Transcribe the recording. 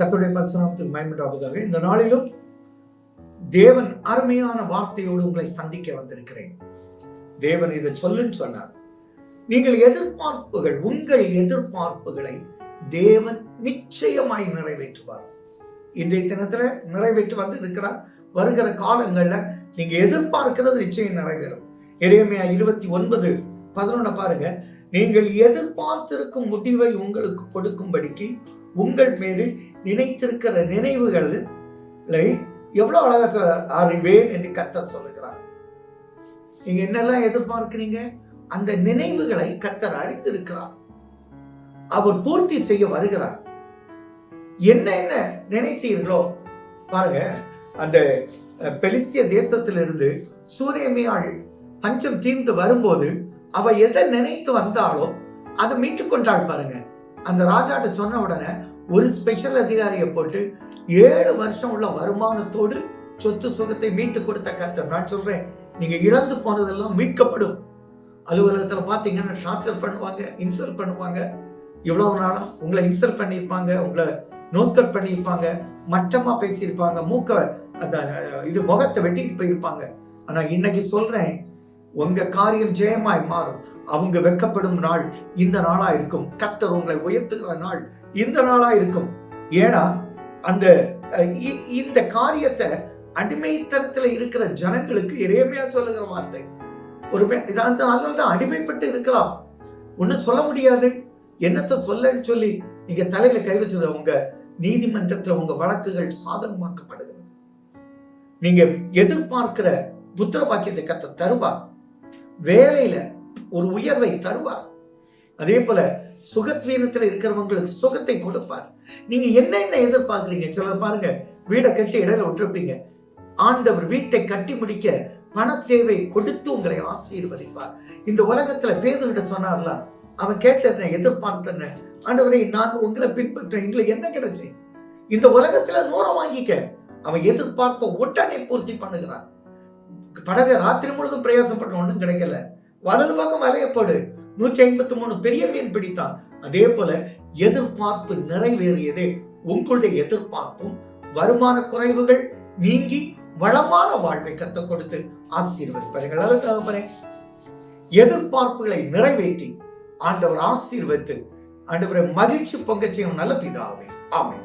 கர்த்தருடைய பரிசுநாமத்துக்கு பயன்படாவதாக இந்த நாளிலும் தேவன் அருமையான வார்த்தையோடு உங்களை சந்திக்க வந்திருக்கிறேன். தேவன் இதை சொல்லுன்னு சொன்னார். நீங்கள் எதிர்பார்ப்புகள் உங்கள் எதிர்பார்ப்புகளை தேவன் நிச்சயமாய் நிறைவேற்றுவார். இன்றைய தினத்துல நிறைவேற்றி வந்து இருக்கிறார். வருகிற காலங்கள்ல நீங்க எதிர்பார்க்கிறது நிச்சயம் நிறைவேறும். எரேமியா இருபத்தி ஒன்பது பதினொன்னு பாருங்க. நீங்கள் எதிர்பார்த்திருக்கும் முடிவை உங்களுக்கு கொடுக்கும்படிக்கு உங்கள் பேரில் நினைத்திருக்கிற நினைவுகளை எவ்வளவு அழகா சொல்ல அறிவேன் என்று கத்தர் சொல்லுகிறார். நீங்க என்னெல்லாம் எதிர்பார்க்கிறீங்க? அந்த நினைவுகளை கத்தர் அறிந்திருக்கிறார். அவர் பூர்த்தி செய்ய வருகிறார். என்ன என்ன நினைத்தீர்களோ? பாருங்க அந்த பெலிஸ்திய தேசத்திலிருந்து சூரியமியாள் பஞ்சம் தீர்ந்து வரும்போது அவ எதை நினைத்து வந்தாலோ அதை மீட்டு கொண்டாள் பாருங்க. அந்த ராஜாட்ட சொன்ன உடனே ஒரு ஸ்பெஷல் அதிகாரியை போட்டு ஏழு வருஷம் உள்ள வருமானத்தோடு சொத்து சுகத்தை மீட்டு கொடுத்த கத்தர் நான் சொல்றேன் நீங்க இழந்து போனதெல்லாம் மீட்கப்படும். அலுவலகத்தில் பார்த்தீங்கன்னா டார்ச்சர் பண்ணுவாங்க இன்சல்ட் பண்ணுவாங்க. இவ்வளவு நாளும் உங்களை இன்சல்ட் பண்ணியிருப்பாங்க உங்களை நோஸ்கர் பண்ணியிருப்பாங்க மட்டமா பேசியிருப்பாங்க மூக்க அந்த இது முகத்தை வெட்டிட்டு போயிருப்பாங்க. ஆனா இன்னைக்கு சொல்றேன் உங்க காரியம் ஜெயமாய் மாறும். அவங்க வெக்கப்படும் நாள் இந்த நாளா இருக்கும் கத்தர் உங்களை உயர்த்துகிற நாள் இந்த நாளா இருக்கும் ஏன்னா அந்த இ- இந்த காரியத்தை அடிமைத்தனத்துல இருக்கிற ஜனங்களுக்கு இறைமையா சொல்லுகிற வார்த்தை. ஒரு மே- அதனால தான் அடிமைப்பட்டு இருக்கலாம். ஒன்றும் சொல்ல முடியாது. என்னத்தை சொல்லன்னு சொல்லி நீங்க தலையில கை வச்சது உங்க நீதிமன்றத்துல உங்க வழக்குகள் சாதகமாக்கப்படுகிறது. நீங்க எதிர்பார்க்கிற புத்திர பாக்கியத்தை கத்த தருவார். வேலையில ஒரு உயர்வை தருவார். அதே போல சுகத்வீனத்தில் இருக்கிறவங்களுக்கு சுகத்தை கொடுப்பார். நீங்க என்ன என்ன எதிர்பார்க்குறீங்க? சிலர் பாருங்க வீடை கட்டி இடையில விட்டுருப்பீங்க. ஆண்டவர் வீட்டை கட்டி முடிக்க பண தேவை கொடுத்து உங்களை ஆசீர்வதிப்பார். இந்த உலகத்துல பேதுகிட்ட சொன்னார்ல அவன் கேட்டன எதிர்பார்த்தன ஆண்டவரை நாங்க உங்களை பின்பற்றோம் எங்களுக்கு என்ன கிடைச்சு? இந்த உலகத்துல நூற வாங்கிக்க. அவன் எதிர்பார்ப்ப உடனே பூர்த்தி பண்ணுகிறான். படகு ராத்திரி முழுதும் பிரயாசப்பட்ட ஒன்றும் கிடைக்கல. வலது பக்கம் அலையப்படு நூற்றி ஐம்பத்தி மூணு பெரிய மீன் பிடித்தான். அதே போல எதிர்பார்ப்பு நிறைவேறியதே. உங்களுடைய எதிர்பார்ப்பும் வருமான குறைவுகள் நீங்கி வளமான வாழ்வை கத்த கொடுத்து ஆசீர்வதிப்பார்கள். அல்ல தகப்பனே. எதிர்பார்ப்புகளை நிறைவேற்றி ஆண்டவர் ஆசீர்வதித்து ஆண்டவரை மகிழ்ச்சி பொங்கச் செய்யும் நல்ல பிதாவே. ஆமை